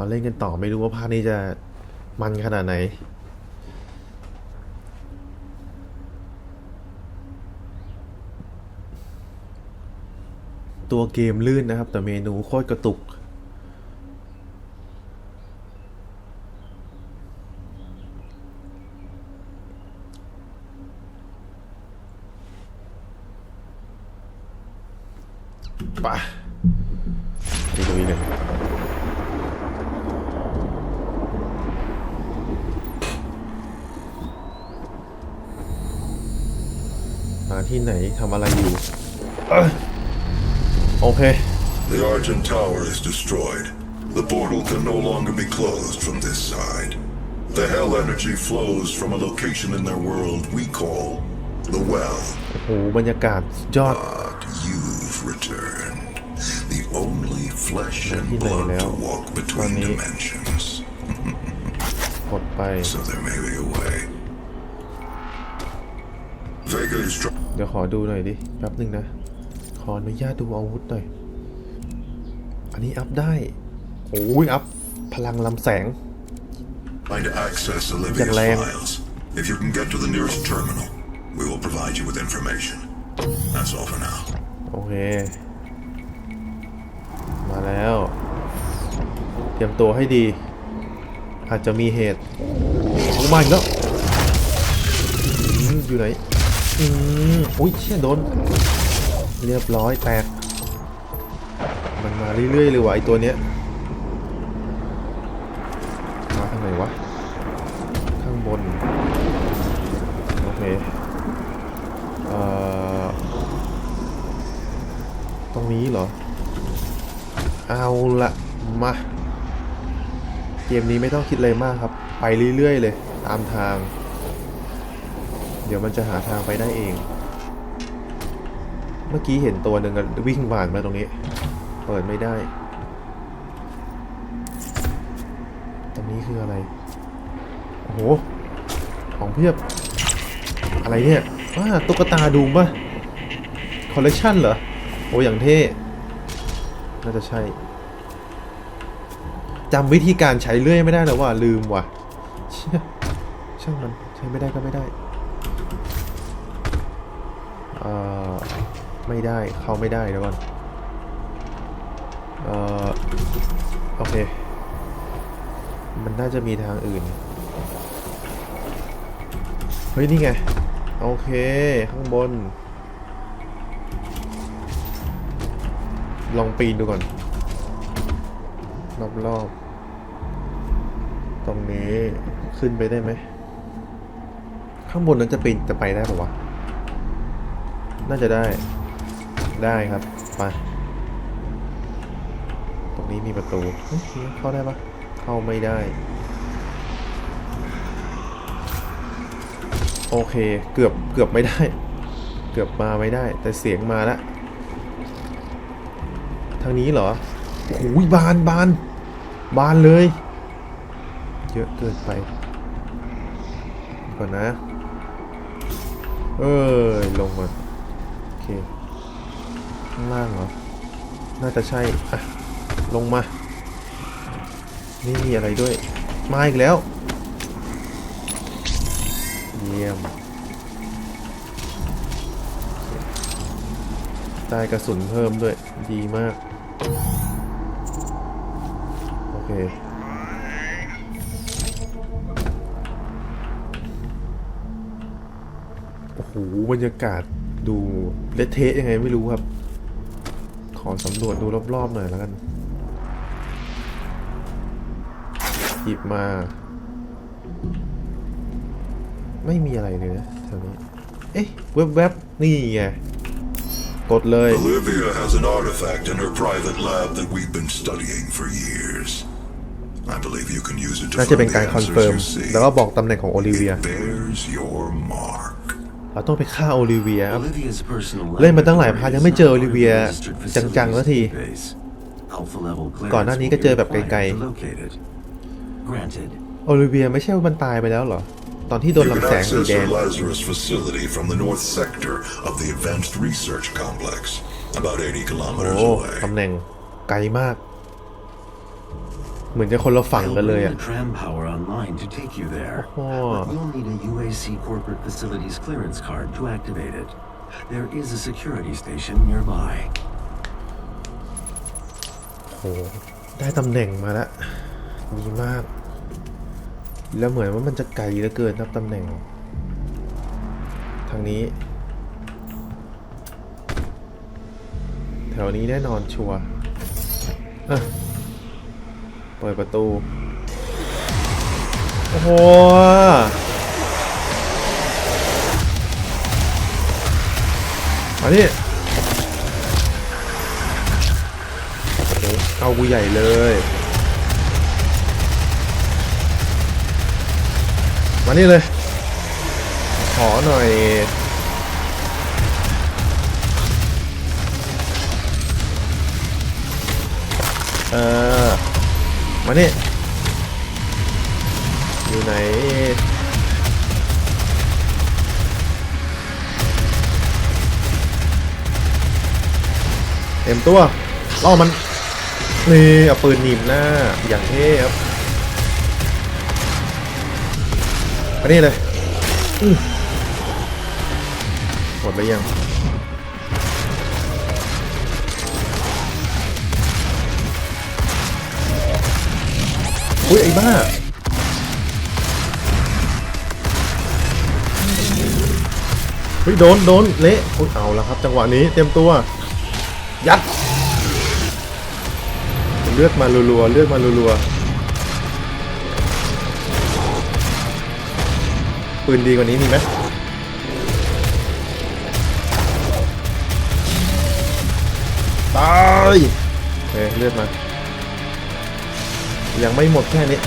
มาเล่นกันต่อไม่รู้ว่าภาคนี้จะมันขนาดไหน ตัวเกมลื่นนะครับ แต่เมนูโคตรกระตุก destroyed. The portal can no longer be closed from this side. The hell energy flows from a location in their world we call the Well. โอ้โห บรรยากาศสุดยอด But you've returned. The only flesh and Hindi blood leo. to walk between Funny. dimensions. กดไป So there may be a way. Vaguely struck. เดี๋ยวขอดูหน่อยดิ แป๊บหนึ่งนะ ขออนุญาตดูอาวุธหน่อย อั นนี้อัพได้โอ้ยอัพพลังลำแสง Trying to access Olivia's Lang. files. If you can get to the nearest terminal, we will provide you with information. That's all for now. โอเค มาแล้ว เตรียมตัวให้ดี อาจจะมีเหตุโอ้มาอีกแล้วอืมอยู่ไหน อืมอุ้ยเชี่ยโดน เรียบร้อยแตกมันมา เรื่อยๆเลยว่ะไอตัวเนี้ยมาทางไหนวะ ข้างบน โอเค เอ่อ ตรงนี้เหรอ เอาละมา เกมนี้ไม่ต้องคิดอะไรมากครับ ไปเรื่อยๆเลย ตามทาง เดี๋ยวมันจะหาทางไปได้เองเมื่อกี้เห็นตัวหนึ่งวิ่งผ่านมาตรงนี้ ปิดไม่ได้ ตรงนี้คืออะไร โอ้โห ของเพียบ อะไรเนี่ยว้าตุ๊กตาดูมป่ะ คอลเลกชันเหรอ โอ้อย่างเท่ น่าจะใช่ จำวิธีการใช้เลื่อยไม่ได้แล้วว่าลืมว่ะ เชี่ย ช่างมันใช้ไม่ได้ก็ไม่ได้ อ่อไม่ได้ เข้าไม่ได้เดี๋ยวก่อน อ่อโอเค มันน่าจะมีทางอื่น เฮ้ย นี่ไง โอเค ข้างบน ลองปีนดูก่อน รอบๆ ตรงนี้ขึ้นไปได้ไหม ข้างบนนั้นจะปีนจะไปได้ปะวะ น่าจะได้ ได้ครับ ไป นี้มีประตูเฮ้ยเข้าได้ปะเข้าไม่ได้ โอเคเกือบเกือบไม่ได้ เกือบมาไม่ได้ แต่เสียงมาแล้วทางนี้เหรอโอ้ยบานบาน บานเลย เยอะเกินไป ก่อนนะ เอ้ยลงก่อนโอเค ข้างล่างเหรอ น่าจะใช่ อะ ลงมา นี่มีอะไรด้วย มาอีกแล้ว เยี่ยมได้กระสุนเพิ่มด้วย ดีมาก โอเคโอ้โหบรรยากาศดูเละเทะยังไงไม่รู้ครับ ขอสำรวจดูรอบๆหน่อยแล้วกัน หยิบมา ไม่มีอะไรเลยนะแถวนี้ เอ๊ะแวบๆนี่ไง กดเลย Olivia has an artifact in her private lab that we've been studying for years. I believe you can use it to น่าจะ find เป็น the การคอน answers เฟิร์ม you see. แล้วก็บอกตำแหน่งของโอลิเวีย It bears your mark. เราต้องไปฆ่าโอลิเวียครับ Olivia's personal เล่นมาตั้งหลายพาร์ทยังไม่เจอ laboratory โอลิเวีย is not part of the registered จังๆสักที facilities database. Alpha level clearance ก่อนหน้านี้ will ก็ be เจอแบบ required ไกล to locate it. Granted. ๆโอลิเวียไม่ใช่ว่ามันตายไปแล้วเหรอ ตอนที่โดน You can ลำแสงสี access แด her ง Lazarus facility from the north sector of the Advanced Research Complex, about 80 kilometers โอ้ away. ตำแหน่งไกลมาก เหมือนจะคนละฝั่ง I'll กันเลย bring อะ the tram power online to take you there. Oh. But you'll need a UAC corporate facilities clearance card to activate it. There is a security station nearby. โหได้ตำแหน่งมาแล้วดีมาก แล้วเหมือนว่ามันจะไกลเหลือเกินนับตำแหน่ง ทางนี้ แถวนี้แน่นอนชัวร์เปิดประตู โอ้โหมานี่โอ้โหเอากูใหญ่เลย มานี่เลย ขอหน่อย เออ มานี่ อยู่ไหนเต็มตัวล่อมันนี่เอาปืนหนีบหน้า อย่างเท่ครับ มานี่เลยหมดไปยังอุ้ยไอ้บ้าเฮ้ยโดนโดนเละอุ้ยเอาแล้วครับ จังหวะนี้เตรียมตัว ยัด เลือดมารัวๆเลือดมารัวๆ ปืนดีกว่านี้มีไหมตายเฮ้ยเลือดมา ยังไม่หมดแค่นี้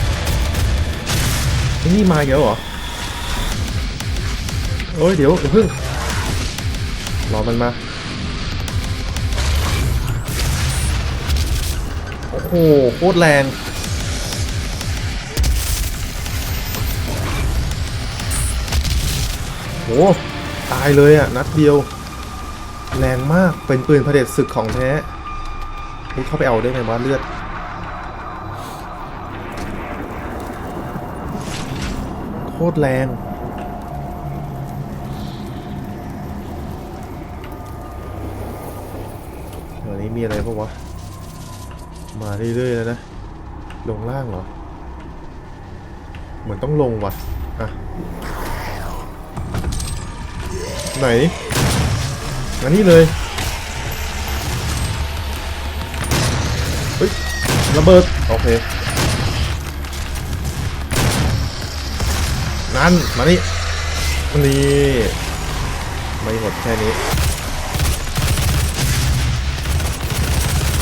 นี่มาเยอะเหรอโอ้ยเดี๋ยวเพึ่งรอมันมา โอ้โหโคตรแรง ตายเลยอะ นัดเดียว แรงมากเป็นปืนเผด็จศึกของแท้เฮ้ยเข้าไปเอาได้ไหมวะเลือด โคตรแรงแถวนี้มีอะไรปะวะ มาเรื่อยๆแล้วนะ ลงล่างเหรอ เหมือนต้องลงว่ะ อะ ไหน มานี่เลย เฮ้ย ระเบิด โอเค นั่น มานี่นี่ ไม่หมดแค่นี้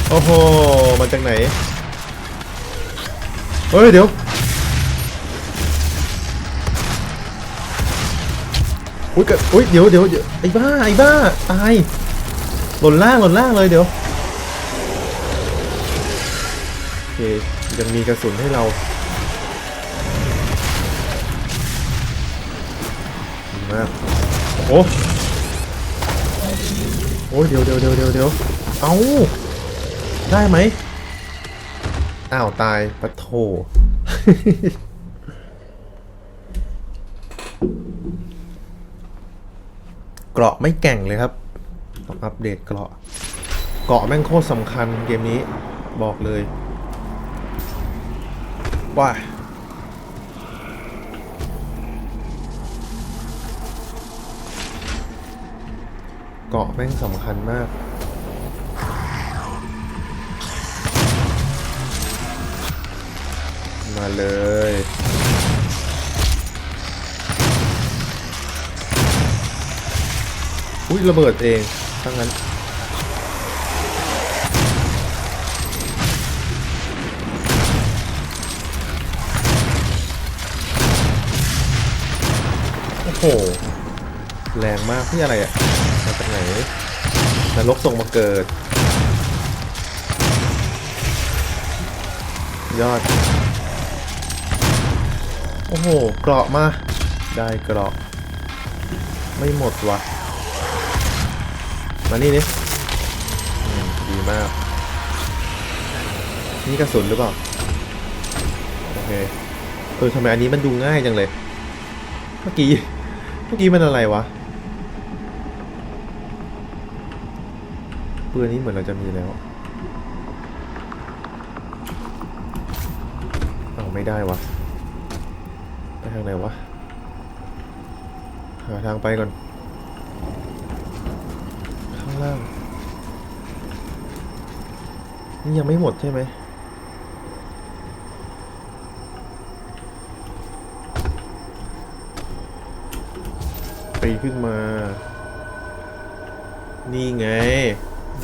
โอ้โห มาจากไหน เฮ้ย เดี๋ยว อุ้ยกอุ้ยเดี๋ยวเดี๋ยวไอ้บ้าไอ้บ้าตายหล่นล่างหล่นล่างเลยเดี๋ยวโอเคยังมีกระสุนให้เราดีมากโอ้โหโอ้เดี๋ยวเดี๋ยวเดี๋ยวเดี๋ยวเดี๋ยวเอาได้ไหมอ้าวตายปะโถ เกราะไม่แก่งเลยครับ ต้องอัปเดตเกราะ เกราะแม่งโคตรสำคัญเกมนี้บอกเลยว้าเกาะแม่งสำคัญมาก มาเลย อุ้ยระเบิดเองทั้งนั้นโอ้โหแรงมากที่อะไรอะ่ะมาจากไหนนรกส่งมาเกิด ยอด โอ้โห เกราะมา ได้เกราะ ไม่หมดว่ะ มานี่นี่อืมดีมาก นี่กระสุนหรือเปล่าเออทำไมอันนี้มันดูง่ายจังเลย เมื่อกี้ เมื่อกี้มันอะไรวะปืนนี้เหมือนเราจะมีแล้วเอาไม่ได้วะ ไปทางไหนวะ หาทางไปก่อนข้าง ล่าง นี่ยังไม่หมดใช่ไหมปีนขึ้นมา นี่ไง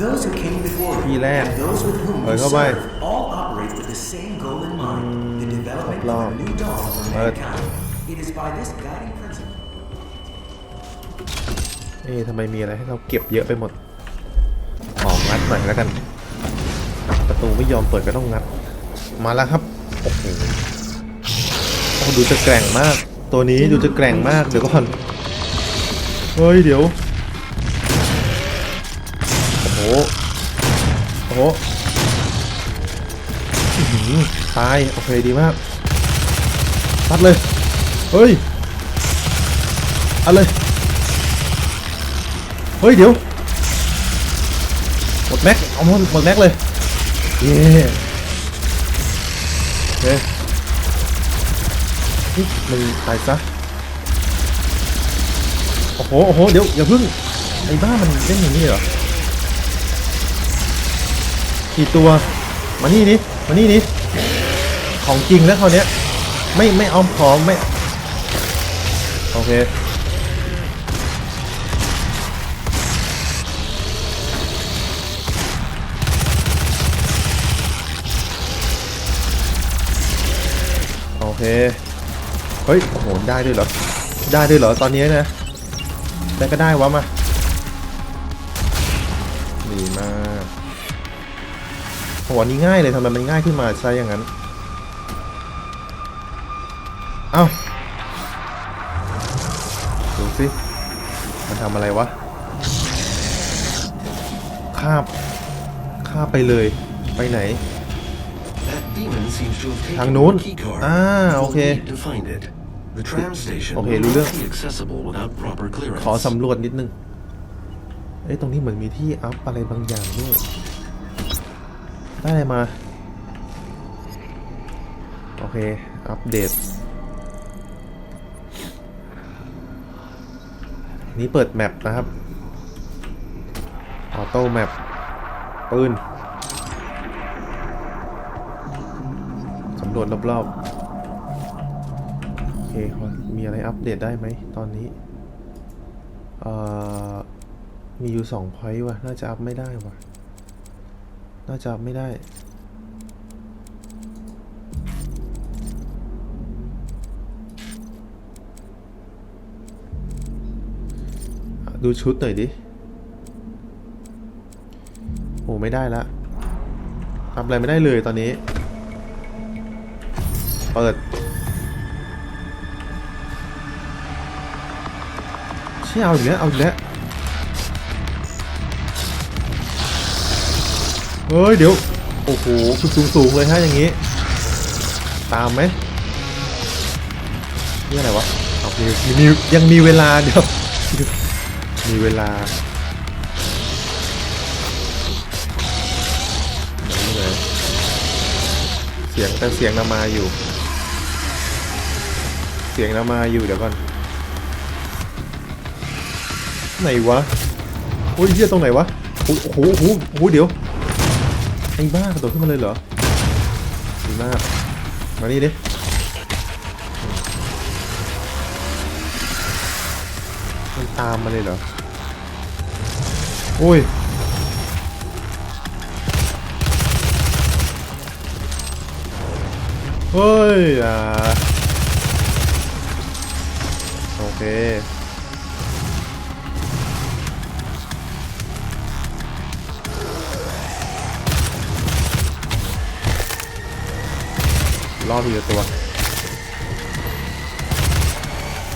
Those who came before you ที่แรก and those with whom เปิด you เข้าไป serve all operate with the same goal in mind, the development of รอบ a new dawn for เปิด mankind. It is by this guiding principle เอ๊ะทำไมมีอะไรให้เราเก็บเยอะไปหมดของงัด หน่อยแล้วกัน ประตูไม่ยอมเปิดก็ต้องงัด มาแล้วครับ โอ้โหโอ้ดูจะแกร่งมาก ตัวนี้ดูจะแกร่งมาก เดี๋ยวก่อน เฮ้ย เดี๋ยว โอ้โห โอ้โหตาย โอเคดีมากตัดเลย เฮ้ย อะไร เฮ้ย เดี๋ยว หมดแม็กเอาหมดหมดแม็กเลยเย้โอเคนี่มึงตายซะโอ้โหโอ้โหเดี๋ยวอย่าเพิ่งไอ้บ้ามันเล่นอย่างนี้เหรอกี่ตัวมานี่นี่มานี่นี่ของจริงแล้วคราวเนี้ยไม่ไม่เอาของไม่โอเค เค เฮ้ย โอ้โห ได้ด้วยเหรอ ได้ด้วยเหรอ ตอนนี้นะได้ก็ได้วะมา ดีมากโหอันนี้ง่ายเลยทำไมมันง่ายขึ้นมาใช่อย่างนั้น เอ้า ดูสิ มันทำอะไรวะคาบคาบไปเลย ไปไหน ทาง taken นู้น the key card. อ่าโอ You'll เค need to find it. The tram station Okay, will รู้เรื่อง not be accessible without proper clearance. ขอสำรวจนิดนึง เอ้ย ตรงนี้เหมือนมีที่อัพอะไรบางอย่างด้วย ได้อะไรมา โอเค อัปเดต นี้เปิดแมปนะครับ ออโต้แมปปืน รวจรอบๆโอเคมีอะไรอัปเดตได้ไหมตอนนี้มีอยู่สองพอยต์ว่ะ น่าจะอัพไม่ได้ว่ะ น่าจะอัพไม่ได้ ดูชุดหน่อยดิ โอ้ไม่ได้ละทำอะไรไม่ได้เลยตอนนี้ เปิด เชี่ยเอาอีกแล้วเอาอีกแล้วเฮ้ย เดี๋ยว โอ้โหคือสูงสูงเลยฮะอย่างนี้ ตามไหมนี่อะไรวะเอามีมียังมีเวลาเดี๋ยว มีเวลาเลยเสียงแต่เสียงนำมาอยู่ สียงนำมาอยู่เดี๋ยวก่อน ไหนวะโอ้ยเหี้ยตรงไหนวะโอ้โหโอ้โหโอ้โหเดี๋ยวไอ้บ้ากระโดดขึ้นมาเลยเหรอดีมากมานี่ดิมันตามมาเลยเหรอโอ้ยเฮ้ยอ่า เค รอบทีละตัว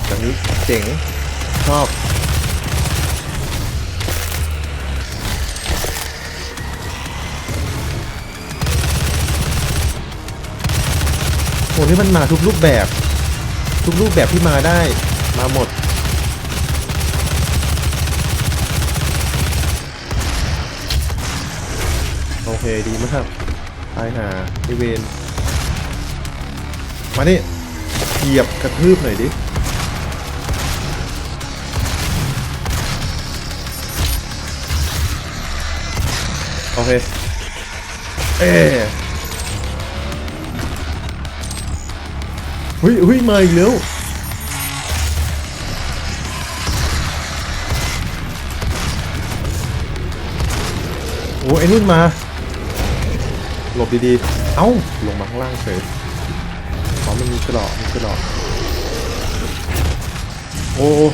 แบบนี้เจ๋ง ชอบโหนนี้มันมาทุกรูปแบบ ทุกรูปแบบที่มาได้ มาหมด โอเคดีมากตายหาไอเวนมานี่เหยียบกระทืบหน่อยดิโอเค เอ๊เฮ้ยเฮ้ยมาอีกแล้ว โอ้ไอ้นุ่นมา หลบดีๆ เอ้า ลงมาข้างล่างเฉยอ๋อมันมีกระดอกมีกระดอกโอ้โอ้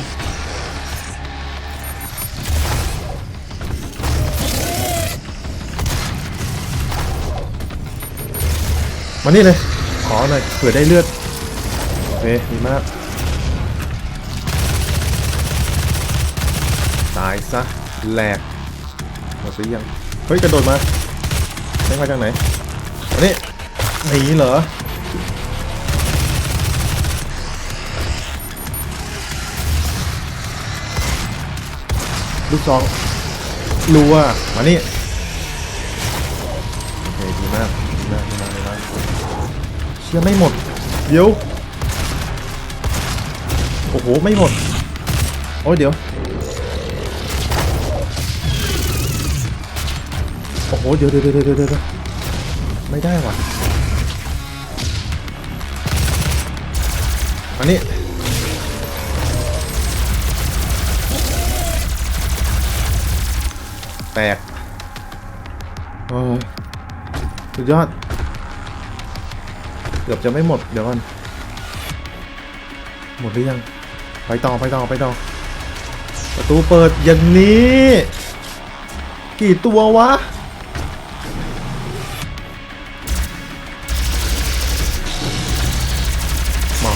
มานี่เลย ขอหน่อยเผื่อได้เลือดโอเคดีมาก ตายซะแหลกหมดหรือยัง เฮ้ยกระโดดมาไม่มาจากไหนอันนี้หนีเหรอลูกซองรัวมานี่โอเคดีมากดีมากดีมากดีมากเชื่อไม่หมด เดี๋ยว โอ้โห ไม่หมด โอ้ยเดี๋ยว อ้เดี๋ยวเดี๋ยวเดี๋ยวเดี๋ยวเดี๋ยวไม่ได้ว่ะอันนี้แตกโอ้ยสุดยอด เกือบจะไม่หมด เดี๋ยวก่อน หมดหรือยัง ไปต่อไปต่อไปต่อ ประตูเปิดอย่างนี้ กี่ตัววะ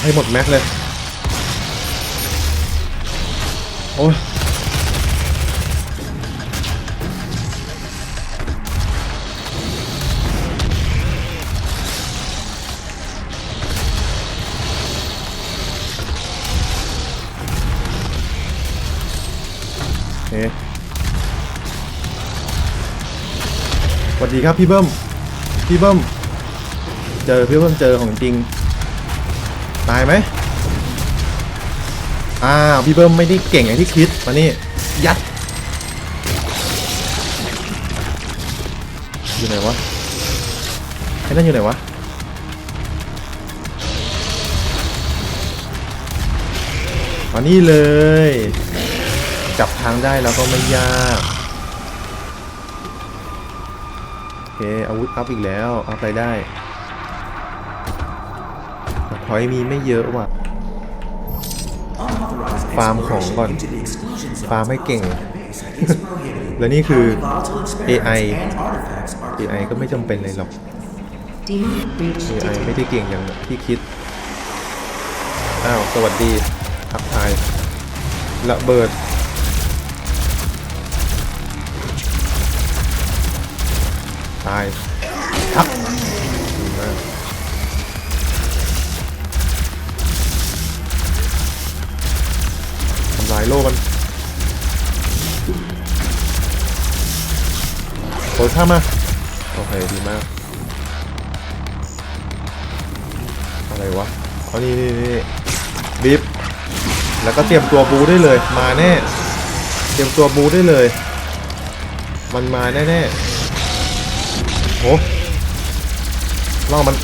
ให้หมดแม็กเลย โอ้ยโอเคสวัสดีครับพี่เบิ้ม พี่เบิ้ม เจอพี่เบิ้มเจอของจริง ตายไหมอ้าวพี่เบิ้มไม่ได้เก่งอย่างที่คิดมานี่ยัดอยู่ไหนวะไอ้นั่นอยู่ไหนวะมานี่เลย จับทางได้แล้วก็ไม่ยากโอเคอาวุธอัพอีกแล้วอัพไปได้ พอยมีไม่เยอะว่ะ ฟาร์มของก่อน ฟาร์มให้เก่ง และนี่คือ AI AI ก็ไม่จำเป็นเลยหรอก AI ไม่ได้เก่งอย่างที่คิด อ้าว สวัสดีทักทายระเบิดตาย ข้ามมา โอเค ดีมาก อะไรวะเอานี่นี่นี่บิฟแล้วก็เตรียมตัวบูได้เลย มาแน่ เตรียมตัวบูได้เลย มันมาแน่แน่ๆโหล่อมัน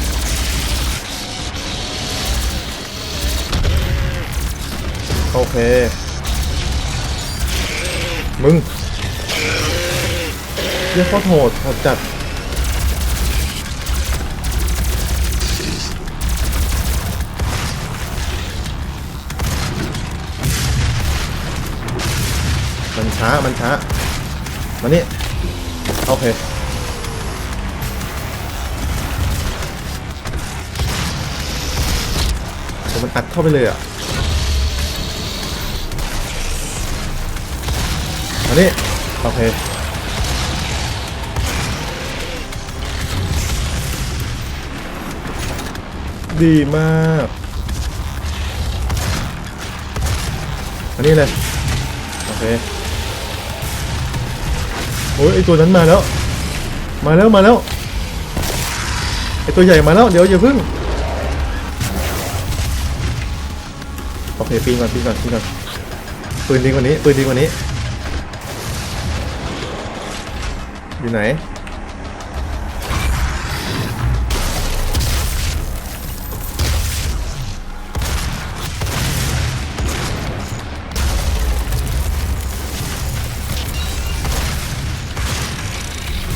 โอเค มึง เรียกเขาโหดโหดจัดมันช้า มันช้า มานี่ โอเคโอ้มันอัดเข้าไปเลยอะ มานี่ โอเค ดีมาก อันนี้เลย โอเค โอ้ยไอตัวนั้นมาแล้ว มาแล้วมาแล้ว ไอตัวใหญ่มาแล้ว เดี๋ยวอย่าพึ่ง โอเคปีนก่อนปีนก่อนปีนก่อน ปืนดีกว่านี้ ปืนดีกว่านี้ อยู่ไหน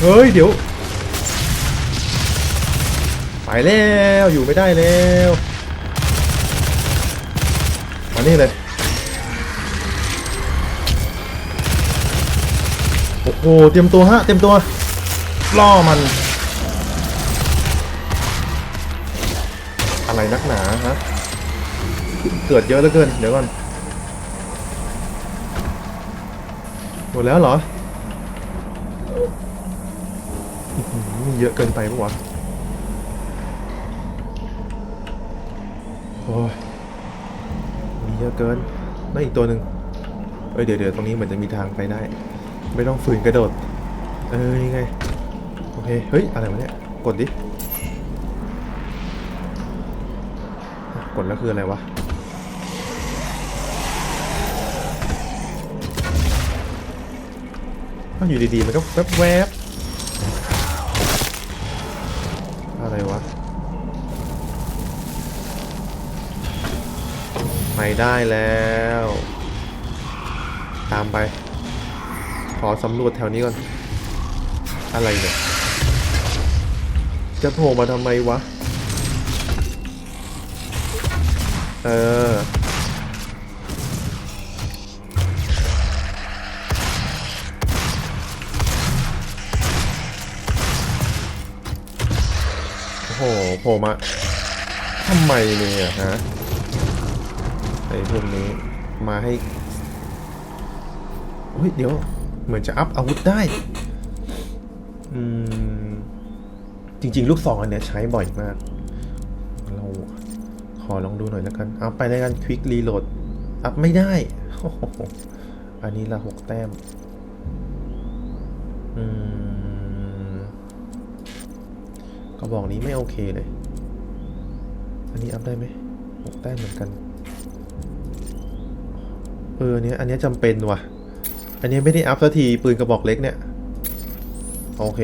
เฮ้ย เดี๋ยว ไปแล้วอยู่ไม่ได้แล้วมานี่เลย โอ้โห เตรียมตัวฮะ เตรียมตัว ล่อมัน อะไรนักหนาฮะ เกิดเยอะเหลือเกิน เดี๋ยวก่อน หมดแล้วเหรออหือ เยอะเกินไปปะวะโอ้ยมีเยอะเกินนั่นอีกตัวหนึ่งเอ้ยเดี๋ยวเดี๋ยวตรงนี้เหมือนจะมีทางไปได้ ไม่ต้องฝืนกระโดด เออนี่ไง โอเค เฮ้ย อะไรวะเนี่ย กดดิ กดแล้วคืออะไรวะอ้าวอยู่ดีๆ มันก็แวบแวบๆ อะไรวะ ไปได้แล้ว ตามไป ขอสำรวจแถวนี้ก่อน อะไรเนี่ย จะโผล่มาทำไมวะ เออ ผล่มาทำไมเนี่ยฮะไอ้พวกนี้มาให้เฮ้ยเดี๋ยวเหมือนจะอัพอาวุธได้ อืม จริง ๆ ลูกซองอันเนี้ยใช้บ่อยมาก เราขอลองดูหน่อยแล้วกัน เอาไปในการควิกรีโหลด อัพไม่ได้ อันนี้ละหกแต้ม อืม ระบอกนี้ไม่โอเคเลย อันนี้อัพได้ไหมหกแต้มเหมือนกัน เออเนี้ยอันนี้จำเป็นว่ะ อันนี้ไม่ได้อัพสักทีปืนกระบอกเล็กเนี่ย โอเค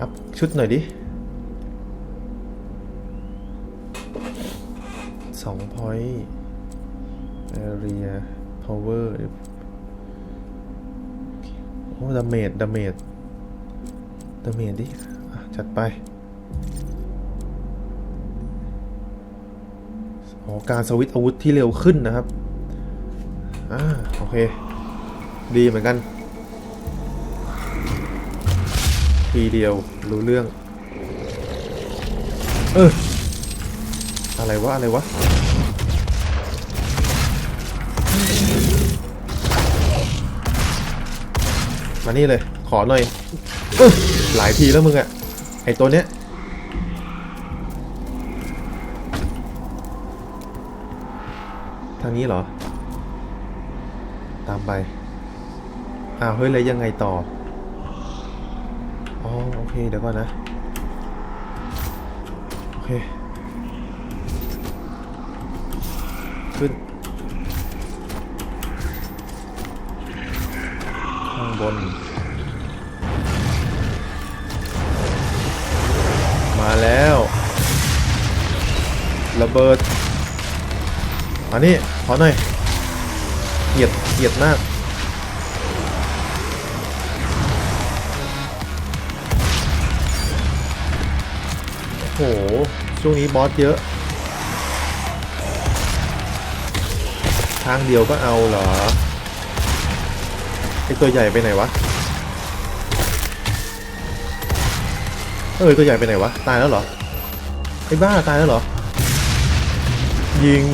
อัพชุดหน่อยดิสองพอยต์ area power โอ้ดาเมจดาเมจดาเมจดิ จัดไปอ๋อการสวิตอาวุธที่เร็วขึ้นนะครับ อ่า โอเค ดีเหมือนกัน ทีเดียวรู้เรื่อง เออ อะไรวะ อะไรวะ มานี่เลย ขอหน่อย เออหลายทีแล้วมึงอะ ไอตัวเนี้ยทางนี้เหรอ ตามไป อ้าวเฮ้ยแล้วยังไงต่อ อ๋อโอเคเดี๋ยวก่อนนะ โอเค ขึ้น ข้างบน มาแล้ว ระเบิดมานี่ขอหน่อยเกลียดเกลียดมากโหช่วงนี้บอสเยอะ ทางเดียวก็เอาเหรอไอตัวใหญ่ไปไหนวะ เออตัวใหญ่ไปไหนวะ ตายแล้วเหรอ ไอ้บ้าตายแล้วเหรอ ยิง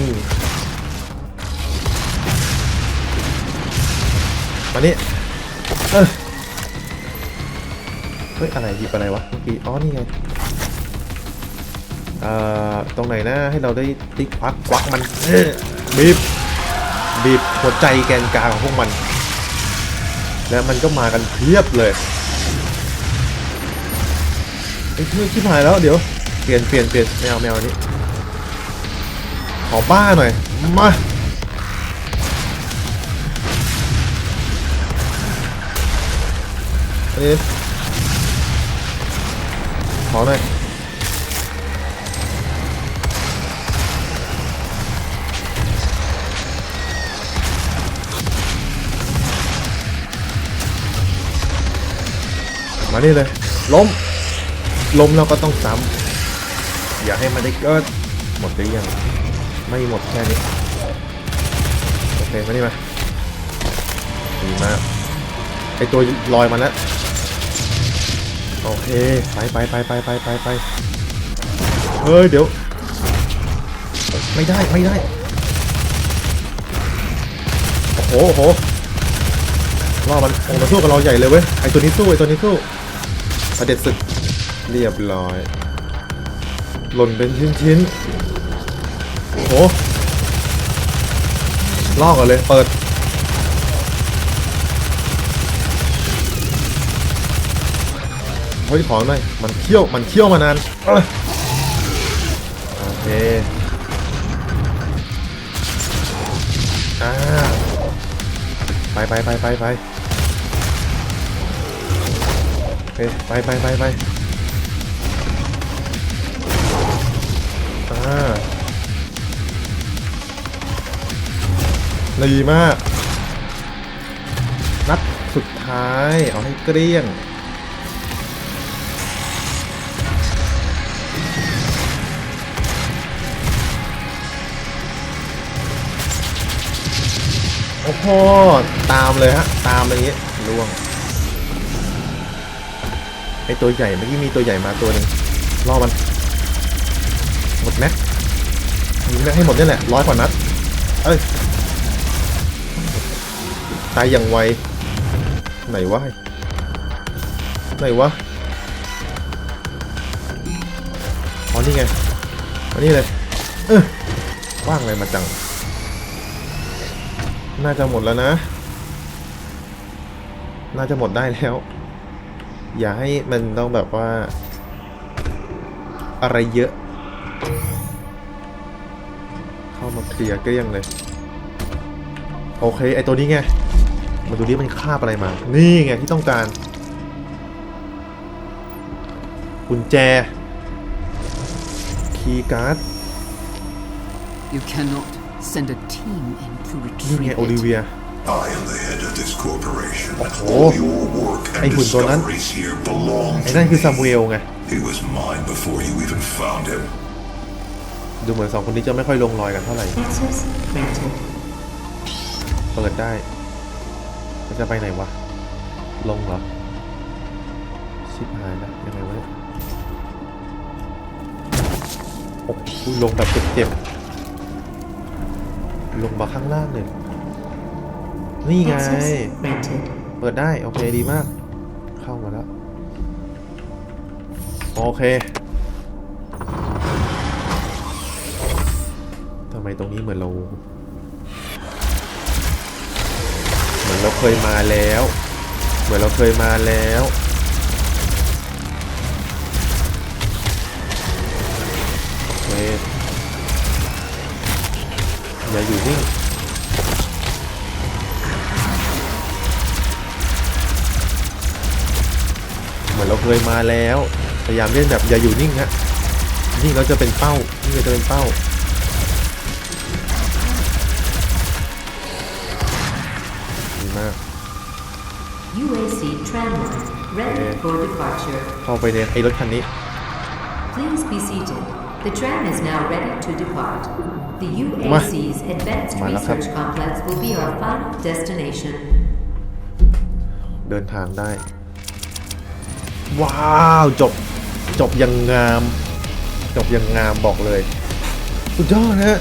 มานี่เออเฮ้ย อะไรหยิบอะไรวะเมื่อกี้ อ๋อ นี่ไงเอ่อตรงไหนนะ ให้เราได้ติ๊กควักควักมันบีบบีบหัวใจแกนกลางของพวกมัน แล้วมันก็มากันเพียบเลย ไอ้ยชิบหายแล้วเดี๋ยวเปลี่ยนเปลี่ยนเปลี่ยนแมวแมวอันนี้ขอบ้าหน่อยมาเอ๊ะขอหน่อยมานี่เลยล้ม ล้มแล้วก็ต้องซ้ำอย่าให้มันได้เกิดหมดหรือยัง ไม่หมดแค่นี้ โอเคมานี่มาดีมากไอตัวลอยมาแล้ว โอเค ไปไปไปไปไปไปไปเฮ้ย เดี๋ยว ไม่ได้ ไม่ได้ โอ้โหโอ้โหล่อมันโอ้มาสู้กับเราใหญ่เลยเว้ย ไอตัวนี้สู้ ไอตัวนี้สู้ประเด็ดศึก เรียบร้อย หล่นเป็นชิ้นๆ โอ้โหลอกกันเลย เปิด เฮ้ย ขอหน่อย มันเคี่ยว มันเคี่ยวมานานเอ้ยโอเค อ่า ไปไปไปไปไปโอเคไปไปไปไป ดีมาก นัดสุดท้าย เอาให้เกลี้ยง โอ้โหตามเลยฮะ ตามเลยางงี้ล่วง ไอตัวใหญ่เมื่อกี้มีตัวใหญ่มาตัวหนึ่งล่อมัน หมดแม็กยิงแม็กให้หมดนี่แหละร้อยกว่านัด เอ้ย ตายอย่างไว ไหนวะ ไหนวะ อ๋อ นี่ไงมานี่เลยเออว่างอะไรมาจัง น่าจะหมดแล้วนะ น่าจะหมดได้แล้ว อย่าให้มันต้องแบบว่า อะไรเยอะ เข้ามาเคลียร์เกลี้ยงเลย โอเค ไอตัวนี้ไง มาดูดิมันคาบอะไรมา นี่ไงที่ต้องการ กุญแจ คีย์การ์ด You cannot send a team in to นี่ไง retrieve โอลิ it. เวีย I am the head of this corporation. Oh. All your work and Ay, หุ่นตัวนั้น discoveries here belong ไอ้ to นั่นคือ me. ซามูเอลไง He was mine before you even found him. ดูเหมือนสองคนนี้จะไม่ค่อยลงรอยกันเท่าไหร่ Access granted. เปิดได้มัน จะไปไหนวะ ลงเหรอ ชิบหายแล้วยังไงวะเนี่ยโอ้โหลงแบบเจ็บๆ ลงมาข้างล่างเลย นี่ไง Access granted. เปิดได้ โอเคดีมาก เข้ามาแล้ว โอเคทำไมตรงนี้เหมือนเรา เหมือนเราเคยมาแล้ว เหมือนเราเคยมาแล้วโอเคอย่าอยู่นิ่งเหมือนเราเคยมาแล้ว พยายามเล่นแบบอย่าอยู่นิ่งฮะ นิ่งเราจะเป็นเป้า นิ่งเราจะเป็นเป้า ready for departure. เข้าไปในไอ้รถคันนี้ Please be seated. The tram is now ready to depart. The UAC's Advanced Ma là Research Complex will be our final destination. เดินทางได้ ว้าว จบ จบอยังงาม จบอยังงามบอกเลย สุดยอดนะฮะ